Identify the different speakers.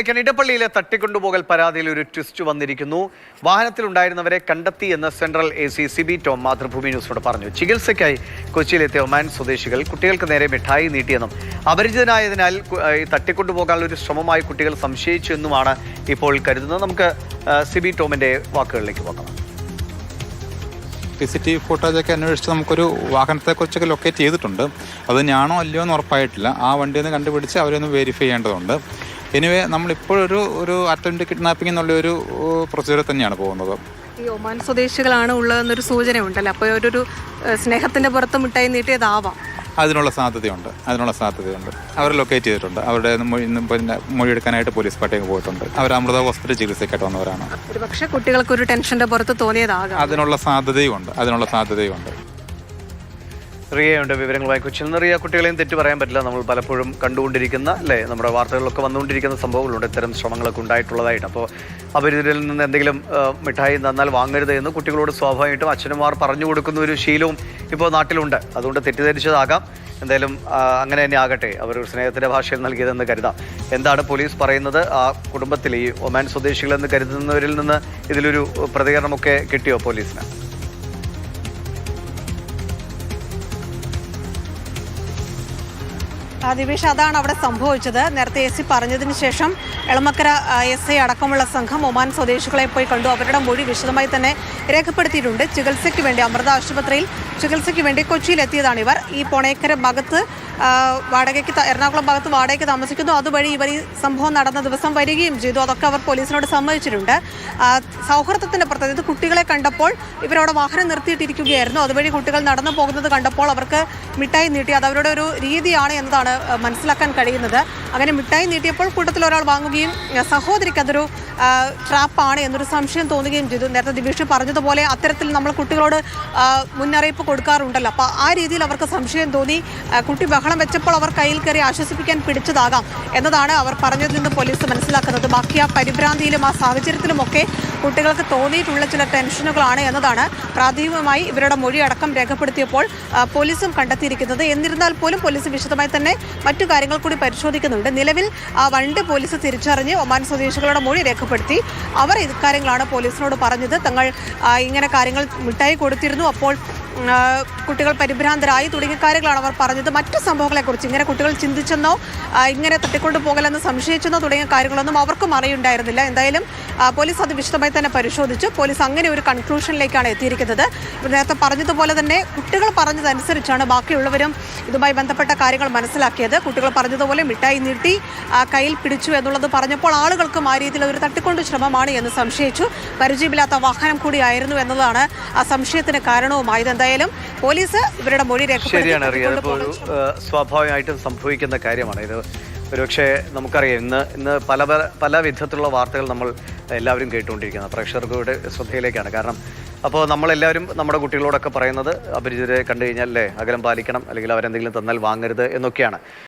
Speaker 1: ഇടപ്പള്ളിയിലെ തട്ടിക്കൊണ്ടുപോകൽ പരാതിയിൽ ഒരു ട്വിസ്റ്റ് വന്നിരിക്കുന്നു. വാഹനത്തിലുണ്ടായിരുന്നവരെ കണ്ടെത്തി എന്ന് central A C C B Tom Mathrubhumi ന്യൂസിനോട് പറഞ്ഞു. ചികിത്സയ്ക്കായി കൊച്ചിയിലെത്തിയ ഒമാൻ സ്വദേശികൾ കുട്ടികൾക്ക് നേരെ മിഠായി നീട്ടിയെന്നും അപരിചിതനായതിനാൽ തട്ടിക്കൊണ്ടുപോകാനുള്ള ഒരു ശ്രമമായി കുട്ടികൾ സംശയിച്ചു എന്നുമാണ് ഇപ്പോൾ കരുതുന്നത്. നമുക്ക് സി സിബി ടോമിന്റെ വാക്കുകളിലേക്ക് പോകാം.
Speaker 2: സി ടി വി ഫുട്ടേജൊക്കെ അന്വേഷിച്ച് നമുക്കൊരു വാഹനത്തെക്കുറിച്ചൊക്കെ ലൊക്കേറ്റ് ചെയ്തിട്ടുണ്ട്. അത് ഞാണോ അല്ലയോ എന്ന് ഉറപ്പായിട്ടില്ല. ആ വണ്ടിയൊന്ന് കണ്ടുപിടിച്ച് അവരെ ഒന്ന് വെരിഫൈ ചെയ്യേണ്ടതുണ്ട്. എനിവേ നമ്മളിപ്പോഴൊരു ഒരു അറ്റംപ്റ്റ് കിഡ്നാപ്പിംഗ് എന്നുള്ള ഒരു പ്രൊസീജിയർ തന്നെയാണ് പോകുന്നത്.
Speaker 3: ഈ ഒമാൻ സ്വദേശികളാണ് ഉള്ളതെന്നൊരു സൂചന ഉണ്ടല്ലോ അപ്പോൾ ഒരു സ്നേഹത്തിന്റെ സ്നേഹത്തിന്റെ പുറത്ത് മിഠായി നീട്ടിയതാവാം.
Speaker 2: അതിനുള്ള സാധ്യതയുണ്ട്. അതിനുള്ള സാധ്യതയുണ്ട്. അവർ ലൊക്കേറ്റ് ചെയ്തിട്ടുണ്ട്. അവരുടെ പിന്നെ മൊഴിയെടുക്കാനായിട്ട് പോലീസ് പാട്ടേക്ക് പോയിട്ടുണ്ട്. അവർ അമൃത ഹോസ്പിറ്റൽ ചികിത്സയ്ക്കായിട്ട് വന്നവരാണ്.
Speaker 3: പക്ഷേ കുട്ടികൾക്ക് ഒരു ടെൻഷന്റെ പുറത്ത് തോന്നിയതാകാം.
Speaker 2: അതിനുള്ള സാധ്യതയുണ്ട്. അതിനുള്ള സാധ്യതയുണ്ട്.
Speaker 1: റിയയുണ്ട് വിവരങ്ങളുമായി കൊച്ചിയിൽ നിന്ന് റിയ. കുട്ടികളെയും തെറ്റ് പറയാൻ പറ്റില്ല. നമ്മൾ പലപ്പോഴും കണ്ടുകൊണ്ടിരിക്കുന്ന അല്ലേ? നമ്മുടെ വാർത്തകളിലൊക്കെ വന്നുകൊണ്ടിരിക്കുന്ന സംഭവങ്ങളുണ്ട്. ഇത്തരം ശ്രമങ്ങളൊക്കെ ഉണ്ടായിട്ടുള്ളതായിട്ട്. അപ്പോൾ അവരിതിൽ നിന്ന് എന്തെങ്കിലും മിഠായി തന്നാൽ വാങ്ങരുത് എന്ന് കുട്ടികളോട് സ്വാഭാവികമായിട്ടും അച്ഛനമാർ പറഞ്ഞു കൊടുക്കുന്ന ഒരു ശീലവും ഇപ്പോൾ നാട്ടിലുണ്ട്. അതുകൊണ്ട് തെറ്റിദ്ധരിച്ചതാകാം. എന്തായാലും അങ്ങനെ തന്നെ ആകട്ടെ. അവർ സ്നേഹത്തിന്റെ ഭാഷയിൽ നൽകിയതെന്ന് കരുതാം. എന്താണ് പോലീസ് പറയുന്നത്? ആ കുടുംബത്തിൽ ഈ ഒമാൻ സ്വദേശികളെന്ന് കരുതുന്നവരിൽ നിന്ന് ഇതിലൊരു പ്രതികരണമൊക്കെ കിട്ടിയോ പോലീസിന്?
Speaker 3: ദിവേഷ് അതാണ് അവിടെ സംഭവിച്ചത്. നേരത്തെ എസ് സി പറഞ്ഞതിന് ശേഷം എളമക്കര എസ് ഐ അടക്കമുള്ള സംഘം ഒമാൻ സ്വദേശികളെ പോയി കണ്ടു. അവരുടെ മൊഴി വിശദമായി തന്നെ രേഖപ്പെടുത്തിയിട്ടുണ്ട്. ചികിത്സയ്ക്ക് വേണ്ടി അമൃത ആശുപത്രിയിൽ ചികിത്സയ്ക്ക് വേണ്ടി കൊച്ചിയിലെത്തിയതാണ് ഇവർ. ഈ പൊണേക്കര ഭാഗത്ത് വാടകയ്ക്ക് എറണാകുളം ഭാഗത്ത് വാടകയ്ക്ക് താമസിക്കുന്നു. അതുവഴി ഇവർ ഈ സംഭവം നടന്ന ദിവസം വരികയും ചെയ്തു. അതൊക്കെ അവർ പോലീസിനോട് സമ്മതിച്ചിട്ടുണ്ട്. സൗഹൃദത്തിന്റെ പുറത്ത് അതായത് കുട്ടികളെ കണ്ടപ്പോൾ ഇവരവിടെ വാഹനം നിർത്തിയിട്ടിരിക്കുകയായിരുന്നു. അതുവഴി കുട്ടികൾ നടന്നു പോകുന്നത് കണ്ടപ്പോൾ അവർക്ക് മിഠായി നീട്ടി അത് അവരുടെ ഒരു രീതിയാണ് എന്നതാണ് മനസ്സിലാക്കാൻ കഴിയുന്നത്. അങ്ങനെ മിഠായി നീട്ടിയപ്പോൾ കൂട്ടത്തിൽ ഒരാൾ വാങ്ങുകയും സഹോദരിക്ക് അതൊരു ട്രാപ്പാണ് എന്നൊരു സംശയം തോന്നുകയും ചെയ്തു. നേരത്തെ ദിവിഷ് പറഞ്ഞതുപോലെ അത്തരത്തിൽ നമ്മൾ കുട്ടികളോട് മുന്നറിയിപ്പ് കൊടുക്കാറുണ്ടല്ലോ. അപ്പോൾ ആ രീതിയിൽ അവർക്ക് സംശയം തോന്നി. കുട്ടി ബഹളം വെച്ചപ്പോൾ അവർ കയ്യിൽ കയറി ആശ്വസിപ്പിക്കാൻ പിടിച്ചതാകാം എന്നതാണ് അവർ പറഞ്ഞതിൽ നിന്ന് പോലീസ് മനസ്സിലാക്കുന്നത്. ബാക്കി ആ പരിഭ്രാന്തിയിലും ആ സാഹചര്യത്തിലുമൊക്കെ കുട്ടികൾക്ക് തോന്നിയിട്ടുള്ള ചില ടെൻഷനുകളാണ് എന്നതാണ് പ്രാഥമികമായി ഇവരുടെ മൊഴി അടക്കം രേഖപ്പെടുത്തിയപ്പോൾ പോലീസും കണ്ടെത്തിയിരിക്കുന്നത്. എന്നിരുന്നാൽ പോലും പോലീസ് വിശദമായി തന്നെ മറ്റു കാര്യങ്ങൾ കൂടി പരിശോധിക്കുന്നുണ്ട്. നിലവിൽ ആ വണ്ടി പോലീസ് തിരിച്ചറിഞ്ഞ് ഒമാൻ സ്വദേശികളുടെ മൊഴി രേഖപ്പെടുത്തി അവർ ഇക്കാര്യങ്ങളാണ് പോലീസിനോട് പറഞ്ഞത്. തങ്ങൾ ഇങ്ങനെ കാര്യങ്ങൾ മിഠായി കൊടുത്തിരുന്നു. അപ്പോൾ കുട്ടികൾ പരിഭ്രാന്തരായി. തുടങ്ങിയ കാര്യങ്ങളാണ് അവർ പറഞ്ഞത്. മറ്റു സംഭവങ്ങളെക്കുറിച്ച് ഇങ്ങനെ കുട്ടികൾ ചിന്തിച്ചെന്നോ ഇങ്ങനെ തട്ടിക്കൊണ്ടു പോകലെന്ന് സംശയിച്ചെന്നോ തുടങ്ങിയ കാര്യങ്ങളൊന്നും അവർക്കും അറിയുണ്ടായിരുന്നില്ല. എന്തായാലും പോലീസ് അത് വിശദമായി തന്നെ പരിശോധിച്ചു. പോലീസ് അങ്ങനെ ഒരു കൺക്ലൂഷനിലേക്കാണ് എത്തിയിരിക്കുന്നത്. നേരത്തെ പറഞ്ഞതുപോലെ തന്നെ കുട്ടികൾ പറഞ്ഞതനുസരിച്ചാണ് ബാക്കിയുള്ളവരും ഇതുമായി ബന്ധപ്പെട്ട കാര്യങ്ങൾ മനസ്സിലാക്കിയത്. കുട്ടികൾ പറഞ്ഞതുപോലെ മിഠായി നീട്ടി കയ്യിൽ പിടിച്ചു എന്നുള്ളത് പറഞ്ഞപ്പോൾ ആളുകൾക്കും ആ രീതിയിൽ ഒരു തട്ടിക്കൊണ്ട് ശ്രമമാണ് എന്ന് സംശയിച്ചു. പരിചയമില്ലാത്ത വാഹനം കൂടിയായിരുന്നു എന്നതാണ് ആ സംശയത്തിന് കാരണവുമായത്. എന്തായാലും പോലീസ് ഇവരുടെ മൊഴി രേഖപ്പെടുത്തി
Speaker 1: സ്വാഭാവികമായിട്ടും സംഭവിക്കുന്ന കാര്യമാണ്. ഇത് ഒരുപക്ഷെ നമുക്കറിയാം. ഇന്ന് ഇന്ന് പല പല പല വിധത്തിലുള്ള വാർത്തകൾ നമ്മൾ എല്ലാവരും കേട്ടുകൊണ്ടിരിക്കുന്നത്. പ്രേക്ഷകർക്കൂടെ ശ്രദ്ധയിലേക്കാണ്. കാരണം അപ്പോൾ നമ്മളെല്ലാവരും നമ്മുടെ കുട്ടികളോടൊക്കെ പറയുന്നത് അപരിചിതരെ കണ്ടു കഴിഞ്ഞാൽ അല്ലേ? അകലം പാലിക്കണം അല്ലെങ്കിൽ അവരെന്തെങ്കിലും തന്നാൽ വാങ്ങരുത് എന്നൊക്കെയാണ്.